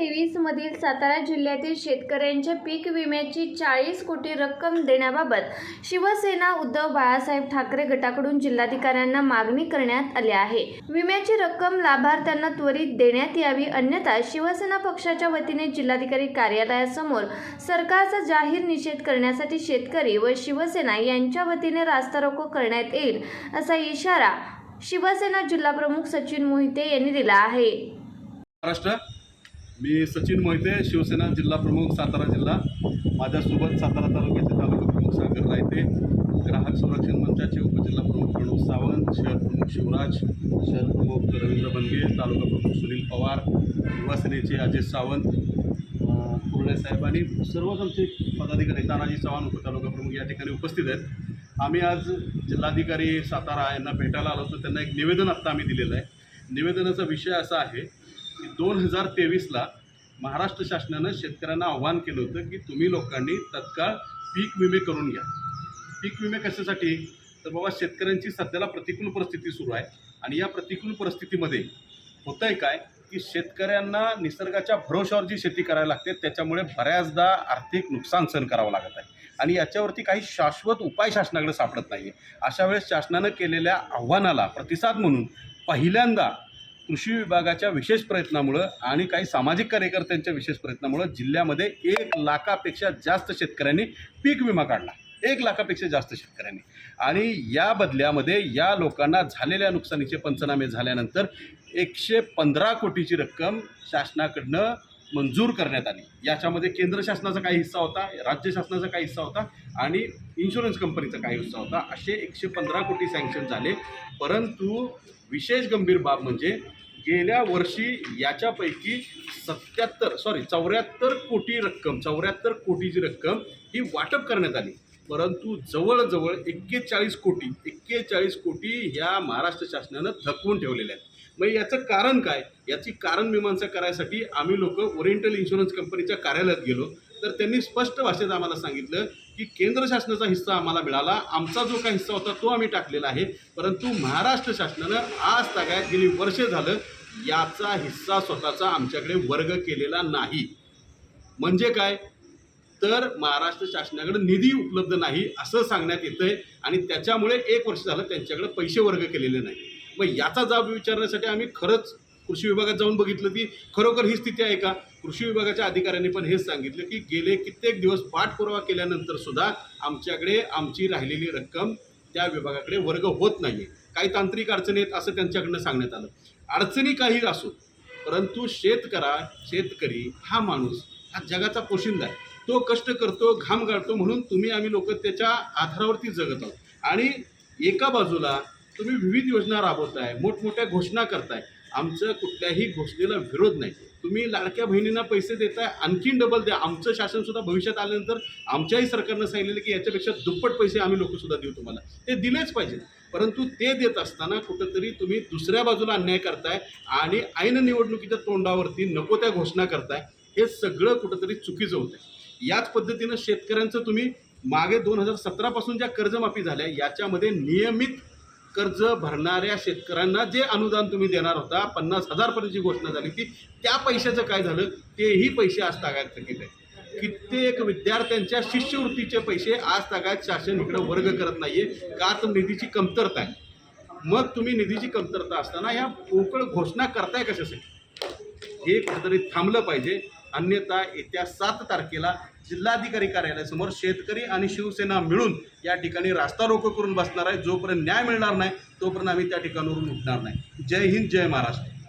तेवीस मधील सातारा जिल्ह्यातील शेतकऱ्यांच्या पीक विम्याची चाळीस कोटी रक्कम देण्याबाबत शिवसेना उद्धव बाळासाहेब ठाकरे गटाकडून जिल्हाधिकाऱ्यांना मागणी करण्यात आली आहे. विम्याची रक्कम लाभार्थ्यांना त्वरित देण्यात यावी अन्यथा शिवसेना पक्षाच्या वतीने जिल्हाधिकारी कार्यालयासमोर सरकारचा जाहीर निषेध करण्यासाठी शेतकरी व शिवसेना यांच्या वतीने रास्ता रोको करण्यात येईल असा इशारा शिवसेना जिल्हाप्रमुख सचिन मोहिते यांनी दिला आहे. महाराष्ट्र मी सचिन मोहिते शिवसेना जिल्हा प्रमुख सातारा जिल्हा. माझ्यासोबत सातारा तालुक्याचे तालुका प्रमुख सागर रायते ग्राहक संरक्षण मंचाचे उपजिल्हा प्रमुख प्रणव सावंत शहर प्रमुख शिवराज शहर प्रमुख रवींद्र बनगे तालुका प्रमुख सुनील पवार युवासेनेचे अजय सावंत कुर्डे साहेब आणि सर्वच आमचे पदाधिकारी तानाजी चव्हाण उपतालुका प्रमुख या ठिकाणी उपस्थित आहेत. आम्ही आज जिल्हाधिकारी सातारा यांना भेटायला आलो होतो. त्यांना एक निवेदन आत्ता आम्ही दिलेलं आहे. निवेदनाचा विषय असा आहे की दोन हजार तेवीसला महाराष्ट्र शासनानं शेतकऱ्यांना आव्हान केलं होतं की तुम्ही लोकांनी तत्काळ पीक विमे करून घ्या. पीक विमे कशासाठी? तर बाबा शेतकऱ्यांची सध्याला प्रतिकूल परिस्थिती सुरू आहे आणि या प्रतिकूल परिस्थितीमध्ये होतं आहे काय की शेतकऱ्यांना निसर्गाच्या भरोशावर जी शेती करायला लागते त्याच्यामुळे बऱ्याचदा आर्थिक नुकसान सहन करावं लागत आहे. आणि याच्यावरती काही शाश्वत उपाय शासनाकडे सापडत नाही आहे अशा वेळेस शासनानं केलेल्या आव्हानाला प्रतिसाद म्हणून पहिल्यांदा कृषी विभागाच्या विशेष प्रयत्नामुळं आणि काही सामाजिक कार्यकर्त्यांच्या विशेष प्रयत्नामुळं जिल्ह्यामध्ये एक लाखापेक्षा जास्त शेतकऱ्यांनी पीक विमा काढला. एक लाखापेक्षा जास्त शेतकऱ्यांनी. आणि या बदल्यामध्ये या लोकांना झालेल्या नुकसानीचे पंचनामे झाल्यानंतर एकशे पंधरा कोटीची रक्कम शासनाकडनं मंजूर करण्यात आली. याच्यामध्ये केंद्र शासनाचा काही हिस्सा होता राज्य शासनाचा काही हिस्सा होता आणि इन्शुरन्स कंपनीचा काही हिस्सा होता. असे एकशे पंधरा कोटी सँक्शन झाले. परंतु विशेष गंभीर बाब म्हणजे गेल्या वर्षी याच्यापैकी सत्याहत्तर सॉरी चौऱ्याहत्तर कोटी रक्कम चौऱ्याहत्तर कोटीची रक्कम ही वाटप करण्यात आली. परंतु जवळजवळ एक्केचाळीस कोटी एक्केचाळीस कोटी ह्या महाराष्ट्र शासनानं थकवून ठेवलेल्या आहेत. मग याचं कारण काय? याची कारण मीमांसा करायसाठी आम्ही लोक ओरिएंटल इन्शुरन्स कंपनीच्या कार्यालयात गेलो. तर त्यांनी स्पष्ट भाषेत आम्हाला सांगितलं की केंद्र शासनाचा हिस्सा आम्हाला मिळाला. आमचा जो काही हिस्सा होता तो आम्ही टाकलेला आहे. परंतु महाराष्ट्र शासनानं आज तागायत गेली वर्षे झालं याचा हिस्सा स्वतःचा आमच्याकडे वर्ग केलेला नाही. म्हणजे काय? तर महाराष्ट्र शासनाकडे निधी उपलब्ध नाही असं सांगण्यात येतं आहे आणि त्याच्यामुळे एक वर्ष झालं त्यांच्याकडे पैसे वर्ग केलेले नाही. मग याचा जाब विचारण्यासाठी आम्ही खरंच कृषी विभागात जाऊन बघितलं की खरोखर ही स्थिती आहे का? कृषी विभागाच्या अधिकाऱ्यांनी पण हेच सांगितलं की गेले कित्येक दिवस पाठपुरावा केल्यानंतर सुद्धा आमच्याकडे आमची राहिलेली रक्कम त्या विभागाकडे वर्ग होत नाही काही तांत्रिक अडचणी आहेत असं त्यांच्याकडनं सांगण्यात आलं. अडचणी काही असो परंतु शेतकरा शेतकरी हा माणूस हा जगाचा पोशिंदा आहे. तो कष्ट करतो घाम गाळतो म्हणून तुम्ही आम्ही लोक त्याच्या आधारावरती जगत आहोत. आणि एका बाजूला तुम्ही विविध योजना राबवताय मोठमोठ्या घोषणा करताय. आमचं कुठल्याही घोषणेला विरोध नाही. तुम्ही लाडक्या बहिणींना पैसे देताय आणखीन डबल द्या. आमचं शासनसुद्धा भविष्यात आल्यानंतर आमच्याही सरकारनं सांगितलेलं की याच्यापेक्षा दुप्पट पैसे आम्ही लोकसुद्धा देऊ तुम्हाला. ते दिलेच पाहिजेत परंतु ते देत असताना कुठंतरी तुम्ही दुसऱ्या बाजूला अन्याय करताय आणि ऐन निवडणुकीच्या तोंडावरती नको त्या घोषणा करताय. हे सगळं कुठंतरी चुकीचं होतं याच पद्धतीनं शेतकऱ्यांचं तुम्ही मागे दोन हजार सतरापासून ज्या कर्जमाफी झाल्या याच्यामध्ये नियमित कर्ज भरणाऱ्या शेतकऱ्यांना जे अनुदान तुम्ही देणार होता पन्नास हजारपर्यंतची घोषणा झाली ती त्या पैशाचं काय झालं? तेही पैसे आज तागायत केले कित्येक विद्यार्थ्यांच्या शिष्यवृत्तीचे पैसे आज तागायत शासन इकडं वर्ग करत नाहीये का तर निधीची कमतरता आहे. मग तुम्ही निधीची कमतरता असताना ह्या पोकळ घोषणा करताय कशासाठी? हे कुठेतरी थांबलं पाहिजे. अन्यथा येत्या सात तारखेला जिल्हाधिकारी कार्यालयासमोर शेतकरी आणि शिवसेना मिळून या ठिकाणी रास्ता रोको करून बसणार आहे. जोपर्यंत न्याय मिळणार नाही तोपर्यंत आम्ही त्या ठिकाणावरून उठणार नाही. जय हिंद जय महाराष्ट्र.